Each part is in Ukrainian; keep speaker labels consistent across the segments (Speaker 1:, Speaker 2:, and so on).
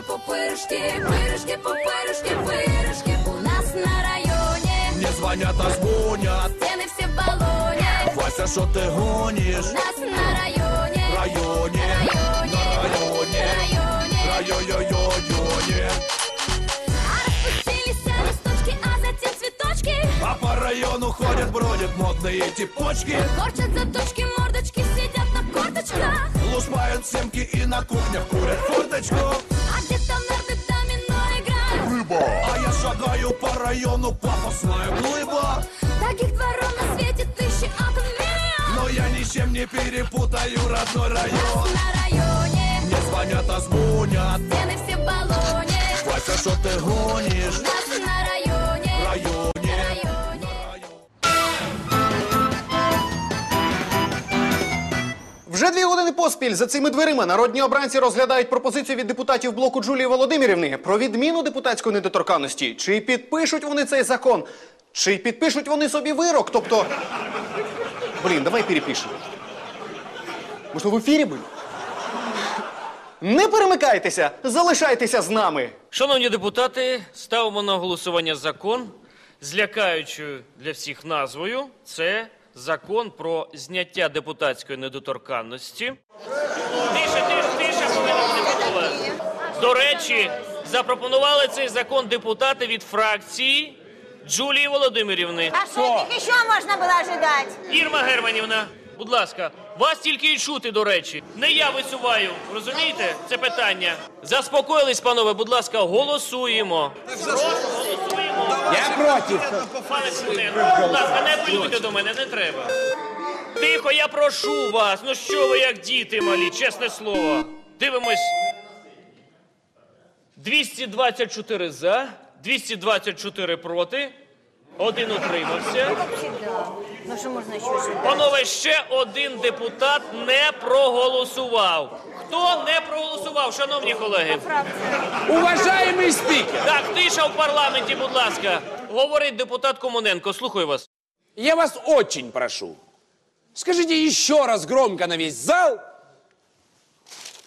Speaker 1: пупырышки, пырышки, пупырышки, пырышки у нас на районе.
Speaker 2: Мне звонят, а звонят
Speaker 1: Стены все в баллоне,
Speaker 2: Вася, что ты гонишь?
Speaker 1: у нас на районе.
Speaker 2: Районе,
Speaker 1: Районе,
Speaker 2: на районе,
Speaker 1: районе.
Speaker 2: райо-йо-йо-йоне
Speaker 1: А распустились листочки, а затем цветочки.
Speaker 2: А по району ходят, бродят модные типочки
Speaker 1: Корчат заточки, мордочки, сидят на корточках.
Speaker 2: Лушпают семки и на кухнях курят форточку району, пафосная глыба
Speaker 1: Таких дворов на свете тысячи атом миллион.
Speaker 2: Но я ничем не перепутаю родной район
Speaker 1: На районе,
Speaker 2: Мне звонят, а звонят
Speaker 1: стены все в баллоне.
Speaker 2: Вася, что ты гонишь?
Speaker 1: У нас на
Speaker 3: Дві години поспіль за цими дверима народні обранці розглядають пропозицію від депутатів блоку Джулії Володимирівни про відміну депутатської недоторканності. Чи підпишуть вони цей закон, чи підпишуть вони собі вирок? Тобто. Блін, давай перепишемо. Може, в ефірі були? Не перемикайтеся, залишайтеся з нами.
Speaker 4: Шановні депутати, ставимо на голосування закон з лякаючою для всіх назвою. Це закон про зняття депутатської недоторканності. Тише, тише, тише, повинна бути Микола. До речі, запропонували цей закон депутати від фракції Джулії Володимирівни.
Speaker 5: А что от них еще можно было ожидать?
Speaker 4: Ірма Германівна, будь ласка, вас тільки й чути, до речі. Не я висуваю, розумієте, це питання. Заспокоїлись, панове, будь ласка, голосуємо. Прошу, Пане будь ласка, не апелюйте до мене, не треба. Тихо, я прошу вас. Ну що ви як діти малі, чесне слово. Дивимось. 224 за, 224 проти. Один утримався.
Speaker 5: Ну?
Speaker 4: Панове, ще один депутат не проголосував. Хто не проголосував, шановні колеги?
Speaker 6: Уважаемый спикер,
Speaker 4: Так, тиша в парламенті, будь ласка Говорить депутат Комуненко. Слухаю вас.
Speaker 6: я вас очень прошу. Скажите еще раз громко на весь зал,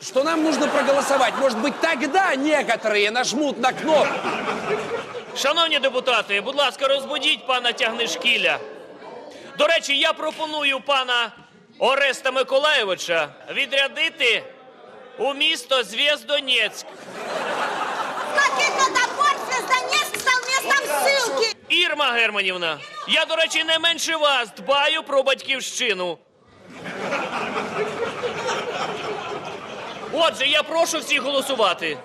Speaker 6: что нам нужно проголосовать. Может быть, тогда некоторые нажмут на кнопку.
Speaker 4: Шановні депутати, будь ласка, розбудіть пана Тягнишкіля. До речі, я пропоную пана Ореста Миколаєвича відрядити у місто Звєздонецьк.
Speaker 5: Как это топор Звездонецк стал местом ссылки?
Speaker 4: Ірма Германівна, я, до речі, не менше вас дбаю про батьківщину. Отже, я прошу всіх голосувати.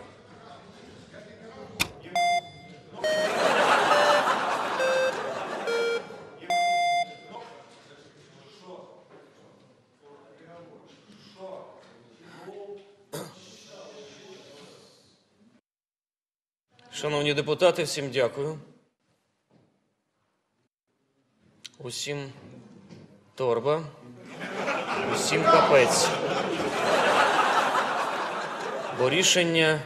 Speaker 4: Шановні депутати, всім дякую. Усім торба, усім капець. Бо рішення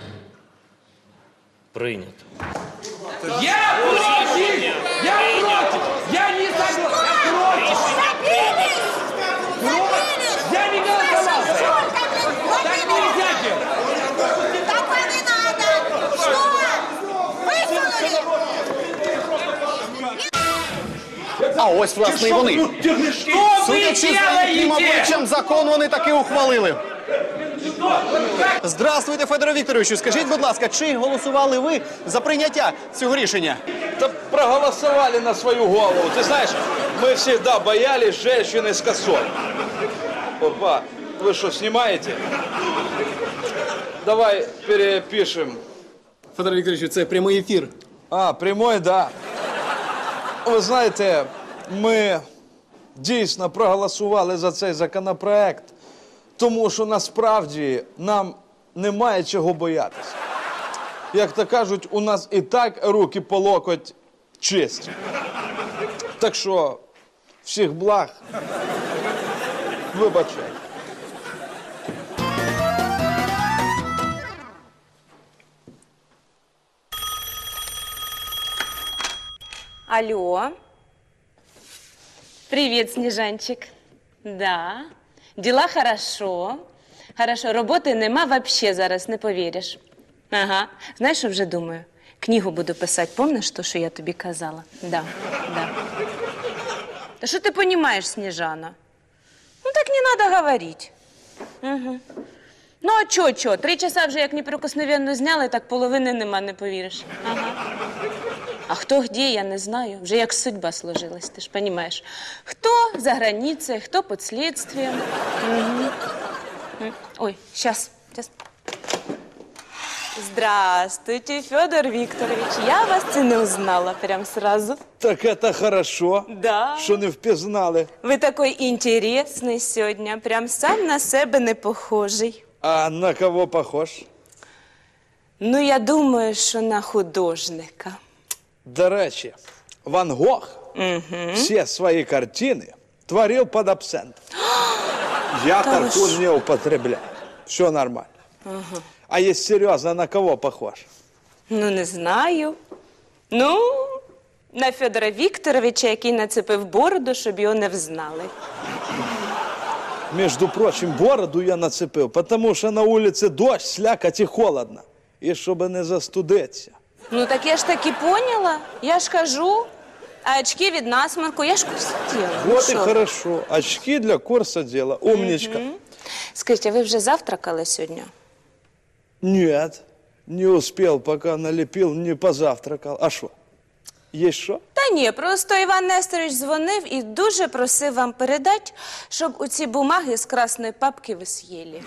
Speaker 4: прийнято.
Speaker 6: Я против! Я против! Я не согласен! Я против! Против! Я не голосовал! за это. Так нельзя делать!
Speaker 5: Такое не надо! Что? Высунули?
Speaker 3: А ось, власне, і вони.
Speaker 6: Что вы
Speaker 3: Судячи за їхнім
Speaker 6: делаете?
Speaker 3: обличчям, закон вони таки ухвалили. Здравствуйте, Федоре Вікторовичу. Скажіть, будь ласка, чи голосували ви за прийняття цього рішення?
Speaker 7: Да проголосовали на свою голову. Ты знаешь, мы всегда боялись женщины с косой. Опа, вы что, снимаете? Давай перепишем.
Speaker 3: Федоре Вікторовичу, це прямий ефір.
Speaker 7: А, прямой, да. Ви знаєте, ми дійсно проголосували за цей законопроект, тому що насправді нам немає чого боятися. Як то кажуть, у нас і так руки по локоть чисті. Так що всіх благ. Вибачайте.
Speaker 8: Алло. Привет, Снежанчик. Да. Дела хорошо. Хорошо. Роботи нема вообще зараз, не повіриш. Ага. Знаєш, що вже думаю? Книгу буду писати, помниш то, що я тобі казала? Да, да. Та що ти розумієш, Сніжана? Ну так не треба говорити. Угу. Ну, а чо, чо? Три часа вже як неприкосновенно зняли, так половини нема, не повіриш. Ага. А хто где, я не знаю. Вже як судьба сложилась, ти ж розумієш. Хто за границей, хто під слідством. Ой, сейчас, сейчас. Здравствуйте, Федор Викторович. Я вас це не узнала прям сразу.
Speaker 7: Так это хорошо,
Speaker 8: Да.
Speaker 7: що не впізнали.
Speaker 8: Ви такой інтересний сьогодні, прям сам на себе не похожий.
Speaker 7: А на кого похож?
Speaker 8: Ну, я думаю, що на художника.
Speaker 7: До речі, Ван Гог всі свої картини творив під абсент. Я тархун не употребляю. Все нормально. А если серьезно, на кого похож?
Speaker 8: Ну, не знаю. Ну, на Федора Вікторовича, який нацепив бороду, щоб його не взнали.
Speaker 7: Между прочим, бороду я нацепив, потому що на вулиці дощ, слякоть і холодно. І щоб не застудитися.
Speaker 8: Ну, так я ж таки поняла. Я ж кажу. А очки від насморку, я ж курс діла. Ну,
Speaker 7: Вот і хорошо. Очки для курса дела. Умничка.
Speaker 8: Скажіть, а ви вже завтракали сьогодні?
Speaker 7: Нет, не успел, пока налепил, не позавтракал. А что? Есть що?
Speaker 8: Та ні, просто Іван Несторович дзвонив і дуже просив вам передати, щоб у ці бумаги з красної папки ви з'їли.